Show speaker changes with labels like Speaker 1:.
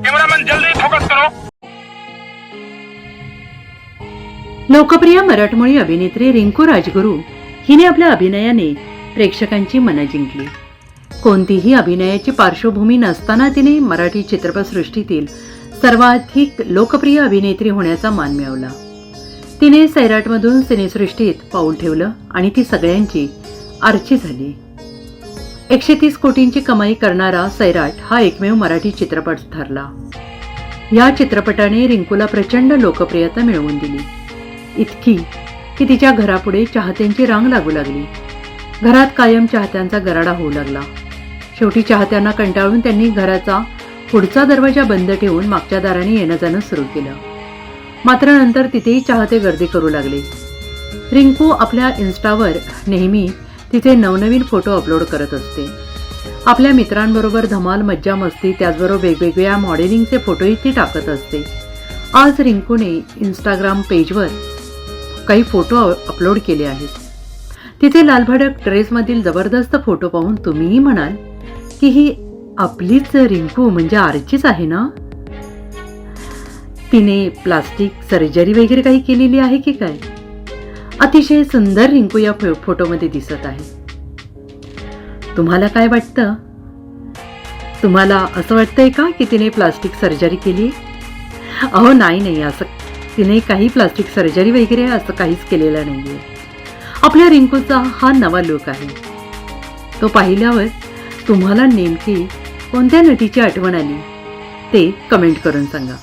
Speaker 1: Cameraman जल्दी focus करो.
Speaker 2: लोकप्रिय मराठमोळी अभिनेत्री रिंकू राजगुरू हिने आपल्या अभिनयाने प्रेक्षकांची मनं जिंकली. कोणतीही अभिनयाची पार्श्वभूमी नसताना तिने मराठी चित्रपटसृष्टीतील सर्वाधिक लोकप्रिय अभिनेत्री होण्याचा मान मिळवला. तिने सैराटमधून सिनेसृष्टीत पाऊल ठेवलं आणि ती सगळ्यांची आरची झाली. एकशे तीस कोटींची कमाई करणारा सैराट हा एकमेव मराठी चित्रपट ठरला. या चित्रपटाने रिंकूला प्रचंड लोकप्रियता मिळवून दिली. इतकी की तिच्या घरापुढे चाहत्यांची रांग लागू लागली. घरात कायम चाहत्यांचा गराडा होऊ लागला. शेवटी चाहत्यांना कंटाळून त्यांनी घराचा पुढचा दरवाजा बंद ठेवून मागच्या दाराने येणं जाणं सुरू केलं. मात्र नंतर तिथेही चाहते गर्दी करू लागले. रिंकू आपल्या इन्स्टावर नेहमी तिथे नवनवीन फोटो अपलोड करत असते. आपल्या मित्रांबरोबर धमाल मज्जा मस्ती त्याचबरोबर वेगवेगळ्या मॉडेलिंगचे फोटोही ती टाकत असते. आज रिंकूने इंस्टाग्राम पेजवर काही फोटो अपलोड केले आहेत. तिथे लालभडक ड्रेसमधील जबरदस्त फोटो पाहून तुम्हीही म्हणाल की ही आपलीच रिंकू म्हणजे आरचीच आहे ना? तिने प्लास्टिक सर्जरी वगैरे काही केलेली आहे की काय? अतिशय सुंदर रिंकू या फो- फोटोमध्ये दिसत आहे. तुम्हाला काय वाटतं? तुम्हाला असं वाटतंय का की तिने प्लास्टिक सर्जरी केली? अहो नाही नाही असं तिने काही प्लास्टिक सर्जरी वगैरे असं काहीच केलेलं नाहीये. आपल्या रिंकूचा हा नवा लुक आहे. तो पाहिल्यावर तुम्हाला नेमकी कोणत्या नटीची आठवण आली? ते कमेंट करून सांगा.